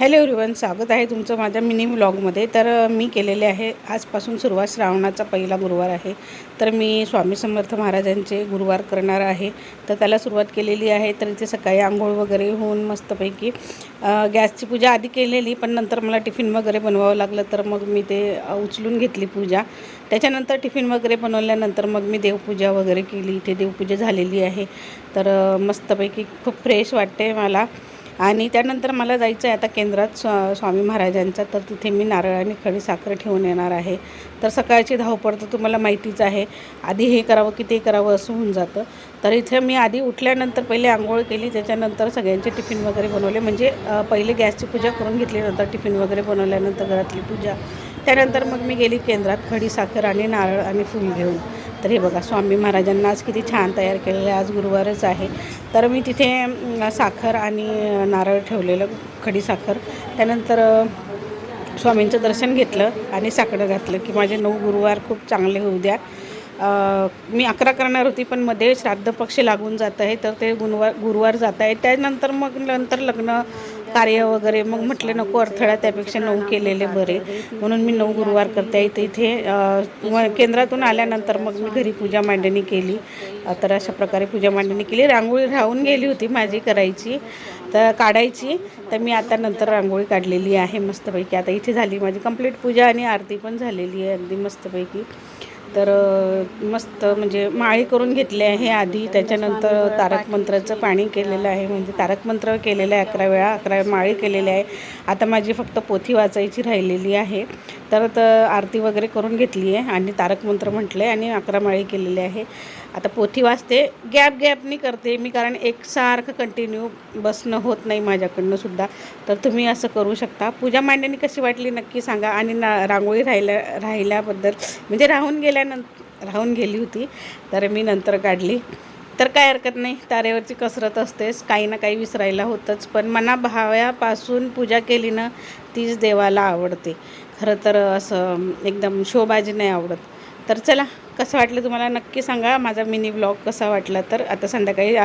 Hello everyone स्वागत आहे तुमचं माझ्या मिनी व्लॉगमध्ये तर मी केलेले आहे आजपासून सुरुवात श्रावणाचा पहिला गुरुवार आहे. तर मी स्वामी समर्थ महाराजांचे गुरुवार करणार आहे. तर त्याला सुरुवात केलेली आहे. तर इथे सकाळी आंघोळ वगैरे होऊन मस्तपैकी गॅसची पूजा आधी केलेली पण नंतर मला टिफिन वगैरे बनवावं लागलं तर मग मी ते उचलून घेतली पूजा. त्याच्यानंतर टिफिन वगैरे बनवल्यानंतर मग मी देवपूजा वगैरे केली. इथे देवपूजा झालेली आहे. तर मस्तपैकी खूप फ्रेश वाटते मला. आणि त्यानंतर मला जायचं आहे आता केंद्रात स्व स्वामी महाराजांचा. तर तिथे मी नारळ आणि खडी साखर ठेवून येणार आहे. तर सकाळची धावपळ तर तुम्हाला माहितीच आहे. आधी हे करावं की ते करावं असं होऊन जातं. तर इथे मी आधी उठल्यानंतर पहिले आंघोळ केली. त्याच्यानंतर सगळ्यांचे टिफिन वगैरे बनवले. म्हणजे पहिले गॅसची पूजा करून घेतली नंतर टिफिन वगैरे बनवल्यानंतर घरातली पूजा. त्यानंतर मग मी गेली केंद्रात खडी साखर आणि नारळ आणि फूल घेऊन. तर हे बघा स्वामी महाराजांना आज किती छान तयार केलेलं आहे. आज गुरुवारच आहे. तर मी तिथे साखर आणि नारळ ठेवलेलं खडी साखर. त्यानंतर स्वामींचं दर्शन घेतलं आणि साकडं घातलं की माझे नऊ गुरुवार खूप चांगले होऊ द्या. मी अकरा करणार होती पण मध्ये श्राद्ध पक्ष लागून जात आहे. तर ते गुरुवार गुरुवार जात आहे. त्यानंतर मग नंतर लग्न कार्य वगैरे मग म्हटलं नको अडथळा त्यापेक्षा नऊ केलेले बरे. म्हणून मी नऊ गुरुवार करते. इथे इथे केंद्रातून आल्यानंतर मग मी घरी पूजा मांडणी केली. तर अशा प्रकारे पूजा मांडणी केली. रांगोळी राहून गेली होती माझी करायची तर काढायची. तर मी आता नंतर रांगोळी काढलेली आहे मस्तपैकी. आता इथे झाली माझी कंप्लीट पूजा आणि आरती पण झालेली आहे. अगदी मस्तपैकी. तर मस्त म्हणजे माळी करून घेतली आहे आधी. त्याच्यानंतर तारक मंत्राचं पाणी केलेलं आहे. म्हणजे तारक मंत्र केलेलं आहे अकरा वेळा अकरा माळी केलेली आहे. आता माझी फक्त पोथी वाचायची राहिलेली आहे. तर तर आरती वगैरे करून घेतली आहे आणि तारक मंत्र म्हटलं आहे आणि अकरा माळी केलेली आहे. आता पोथी वाचते गॅप गॅपनी करते मी कारण एकसारखं कंटिन्यू बसणं होत नाही माझ्याकडनं सुद्धा. तर तुम्ही असं करू शकता. पूजा मांडणी कशी वाटली नक्की सांगा आणि ना रांगोळी राहिल्या राहिल्याबद्दल. म्हणजे राहून गेल्यानंतर राहून गेली होती तर मी नंतर काढली. तर काय हरकत नाही तारेवरची कसरत असतेच काही ना काही विसरायला होतंच. पण मनाभाव्यापासून पूजा केली ना तीच देवाला आवडते. खरं तर असं एकदम शोबाजी नाही आवडत. तर चला कसं वाटलं तुम्हाला नक्की सांगा. माझा मिनी ब्लॉग कसा वाटला तर आता संध्याकाळी